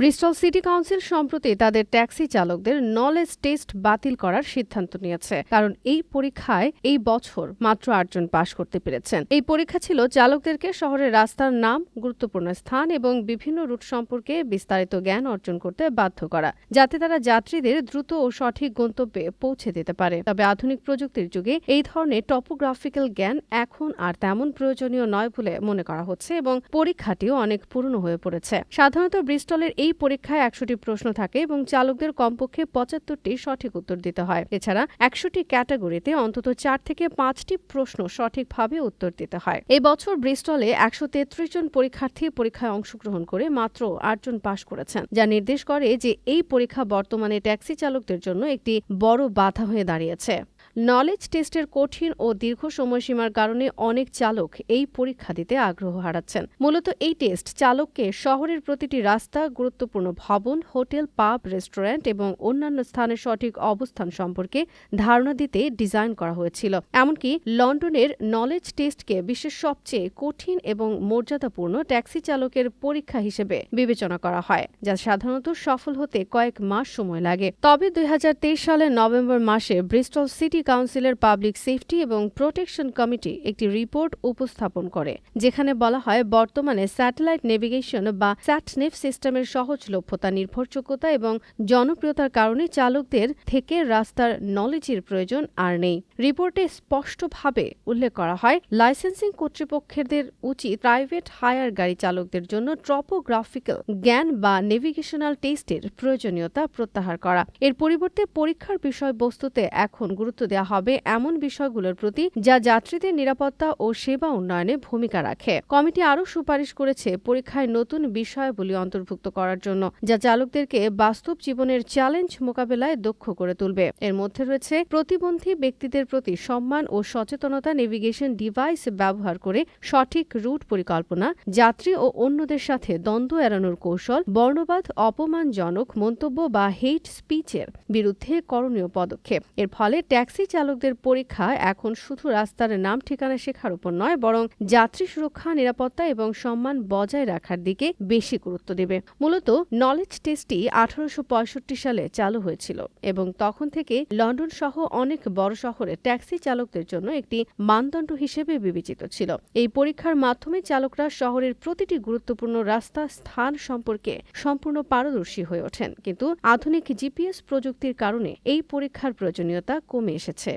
Bristol city council সম্প্রতি তাদের taxi চালকদের নলেজ টেস্ট বাতিল করার সিদ্ধান্ত নিয়েছে। কারণ এই পরীক্ষায় এই বছর মাত্র আটজন পাশ করতে পেরেছেন। এই পরীক্ষা ছিল চালকদেরকে শহরের রাস্তার নাম, গুরুত্বপূর্ণ স্থান এবং বিভিন্ন রুট সম্পর্কে বিস্তারিত জ্ঞান অর্জন করতে বাধ্য করা, যাতে তারা যাত্রীদের দ্রুত ও সঠিক গন্তব্যে পৌঁছে দিতে পারে। তবে আধুনিক প্রযুক্তির যুগে এই ধরনের টপোগ্রাফিক্যাল জ্ঞান এখন আর তেমন প্রয়োজনীয় নয় বলে মনে করা হচ্ছে এবং পরীক্ষাটিও অনেক পুরনো হয়ে পড়েছে। সাধারণত ব্রিস্টলের এই পরীক্ষায় একশোটি প্রশ্ন থাকে এবং চালকদের কমপক্ষে পঁচাত্তরটি সঠিক উত্তর দিতে হয়। এছাড়া একশোটি ক্যাটাগরিতে অন্তত চার থেকে পাঁচটি প্রশ্ন সঠিকভাবে উত্তর দিতে হয়। এই বছর ব্রিস্টলে একশো তেত্রিশ জন পরীক্ষার্থী পরীক্ষায় অংশগ্রহণ করে মাত্র আটজন পাশ করেছেন, যা নির্দেশ করে যে এই পরীক্ষা বর্তমানে ট্যাক্সি চালকদের জন্য একটি বড় বাধা হয়ে দাঁড়িয়েছে। নলেজ টেস্টের কঠিন ও দীর্ঘ সময়সীমার কারণে অনেক চালক এই পরীক্ষা দিতে আগ্রহ হারাচ্ছেন। মূলত এই টেস্ট চালককে শহরের প্রতিটি রাস্তা, গুরুত্বপূর্ণ ভবন, হোটেল পাব রেস্টুরেন্ট এবং অন্যান্য স্থানের সঠিক অবস্থান সম্পর্কে ধারণা দিতে ডিজাইন করা হয়েছিল। এমনকি লন্ডনের নলেজ টেস্টকে বিশ্বের সবচেয়ে কঠিন এবং মর্যাদাপূর্ণ ট্যাক্সি চালকের পরীক্ষা হিসেবে বিবেচনা করা হয়, যা সাধারণত সফল হতে কয়েক মাস সময় লাগে। তবে দুই হাজার তেইশ সালের নভেম্বর মাসে ব্রিস্টল সিটি কাউন্সিলের পাবলিক সেফটি এবং প্রোটেকশন কমিটি একটি রিপোর্ট উপস্থাপন করে, যেখানে বলা হয় বর্তমানে স্যাটেলাইট নেভিগেশন বা স্যাটনেভ সিস্টেমের সহজলভ্যতা, নির্ভরযোগ্যতা এবং জনপ্রিয়তার কারণে চালকদের থেকে রাস্তার নলেজের প্রয়োজন আর নেই। রিপোর্টে স্পষ্টভাবে উল্লেখ করা হয় লাইসেন্সিং কর্তৃপক্ষদের উচিত প্রাইভেট হায়ার গাড়ি চালকদের জন্য ট্রপোগ্রাফিক্যাল জ্ঞান বা নেভিগেশনাল টেস্টের প্রয়োজনীয়তা প্রত্যাহার করা। এর পরিবর্তে পরীক্ষার বিষয়বস্তুতে এখন গুরুত্ব দেওয়া হবে এমন বিষয়গুলোর প্রতি যা যাত্রীদের নিরাপত্তা ও সেবা উন্নয়নে ভূমিকা রাখে। কমিটি আরও সুপারিশ করেছে পরীক্ষায় নতুন বিষয়াবলী অন্তর্ভুক্ত করার জন্য, যা চালকদেরকে বাস্তব জীবনের চ্যালেঞ্জ মোকাবেলায় দক্ষ করে তুলবে। এর মধ্যে রয়েছে প্রতিবন্ধী ব্যক্তিদের প্রতি সম্মান ও সচেতনতা নেভিগেশন ডিভাইস ব্যবহার করে সঠিক রুট পরিকল্পনা, যাত্রী ও অন্যদের সাথে দ্বন্দ্ব এড়ানোর কৌশল, বর্ণবাদ, অপমানজনক মন্তব্য বা হেইট স্পিচের বিরুদ্ধে করণীয় পদক্ষেপ। এর ফলে ট্যাক্সি চালকদের পরীক্ষা এখন শুধু রাস্তার নাম, ঠিকানা শেখার উপর নয়, বরং যাত্রী সুরক্ষা, নিরাপত্তা এবং সম্মান বজায় রাখার দিকে বেশি গুরুত্ব দেবে। মূলত নলেজ টেস্টটি আঠারোশো পঁয়ষট্টি সালে চালু হয়েছিল এবং তখন থেকে লন্ডন সহ অনেক বড় শহরে ট্যাক্সি চালকদের জন্য একটি মানদণ্ড হিসেবে বিবেচিত ছিল। এই পরীক্ষার মাধ্যমে চালকরা শহরের প্রতিটি গুরুত্বপূর্ণ রাস্তা, স্থান সম্পর্কে সম্পূর্ণ পারদর্শী হয়ে ওঠেন। কিন্তু আধুনিক জিপিএস প্রযুক্তির কারণে এই পরীক্ষার প্রয়োজনীয়তা কমে এসেছে।